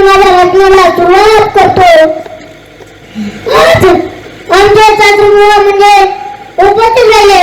मी माझ्या रचनेला सुरुवात करतो. आमचे शास्त्रज्ञ म्हणजे उपस्थित राहिले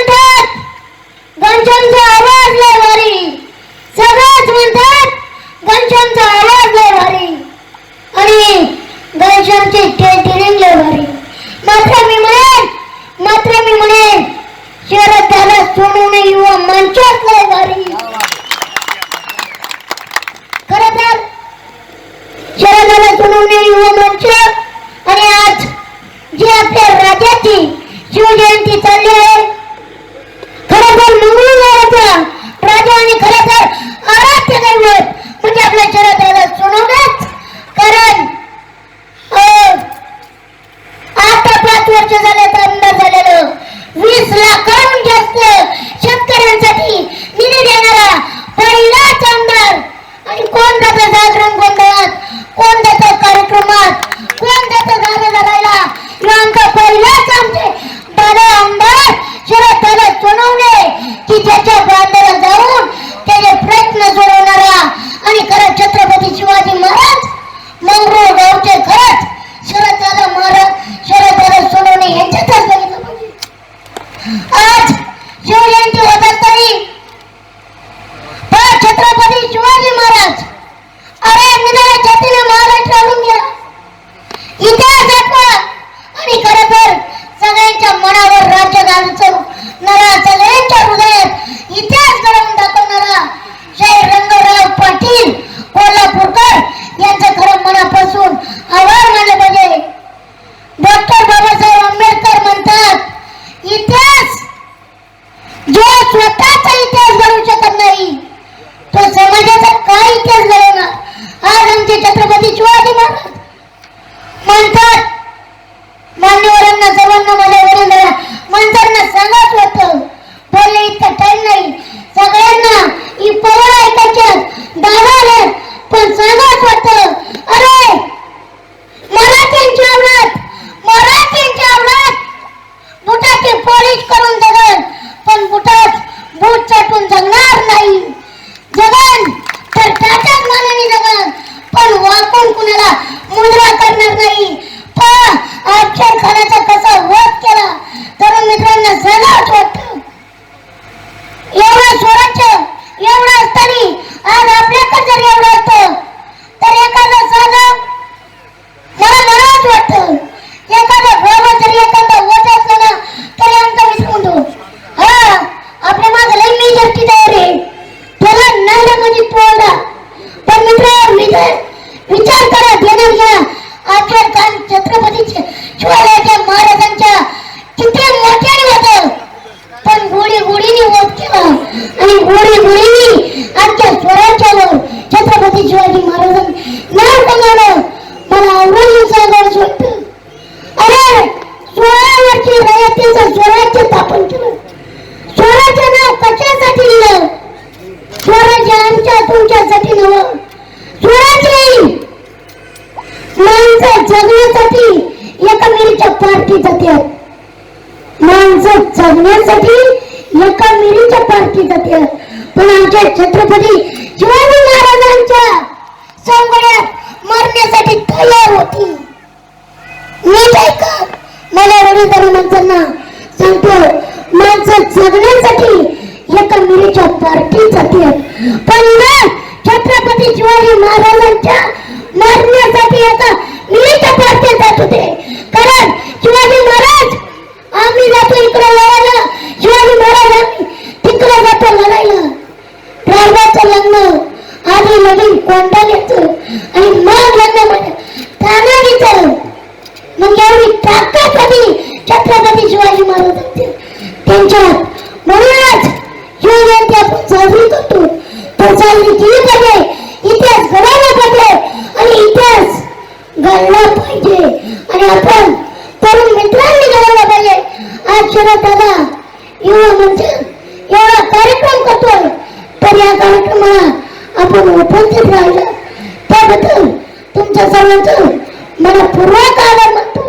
घनश्यामचा आवाज लय भारी. सगळेच म्हणतात घनश्यामचा आवाज लय भारी. आणि घनश्यामचे टेटिरिंग लय भारी. मात्र मी म्हणेन मात्र मी म्हणेन शहरात झाला सोडून युवा मंचात लय भारी. खर तर शहरात झाला सोडून युवा मंच आणि आज जी आपल्या राज्याची शिवजयंती चालली आहे आज शिवजयंती होत असताना छत्रपती शिवाजी महाराज अरे निधळा छातीने महाराष्ट्र हलून गेला. इथे काही जास्ती तयार आहे. त्याला नाही म्हणजे पोळा पण मित्र विचार विचार करा ध्यानात घ्या आजकाल काल छत्रपती शिवाजीच्या महाराजांच्या चित्र मोठ्याने होत. पण गोडी गोडीने होत केला. आणि गोडी गोडीने आजच्या स्वराज्याला छत्रपती शिवाजी महाराजांना नाव कमावलं. मला आवडून सांगायला अरे सोळा वर्षी स्थापन केलं. जगण्यासाठी एका मिरीच्या पार्टी जाते पण आमच्या छत्रपती शिवाजी महाराजांच्या सोंगड्यात मरण्यासाठी तयार होती. नीट ऐका. मला वडीलधारी माणसांना सांगतो. माणसं जगण्यासाठी एका मिरीच्या पार्टी जाते पण ना छत्रपती शिवाजी महाराजांच्या मरण्यासाठी एका मिरीच्या पार्टी जात होते कारण शिवाजी महाराज आम्ही जातो इकडे लढायला शिवाजी महाराज आम्ही तिकडे जातो लढायला रायबाचं लग्न मधील नवीन घेतो आणि मग लग्न म्हणजे तानाजीचं मग एवढी ताकद होती छत्रपती शिवाजी महाराज त्यांच्यात म्हणूनच शिवजयंती आपण साजरी करतो. तर साजरी केली आपण उपस्थित त्याबद्दल तुमच्या सर्वांचं मनपूर्वक आभार मानतो.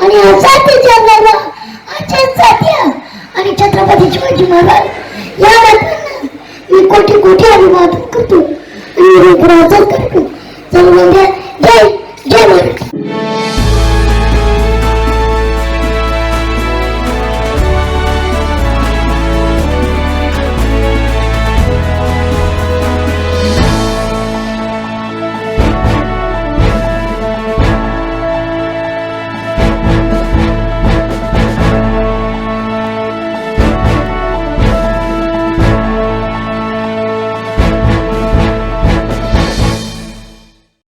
आणि असाच विचारणारा असेच साध्य आणि छत्रपती शिवाजी महाराज या मी कोटी कोटी अभिवादन करतो. आणि राजन करतो चालू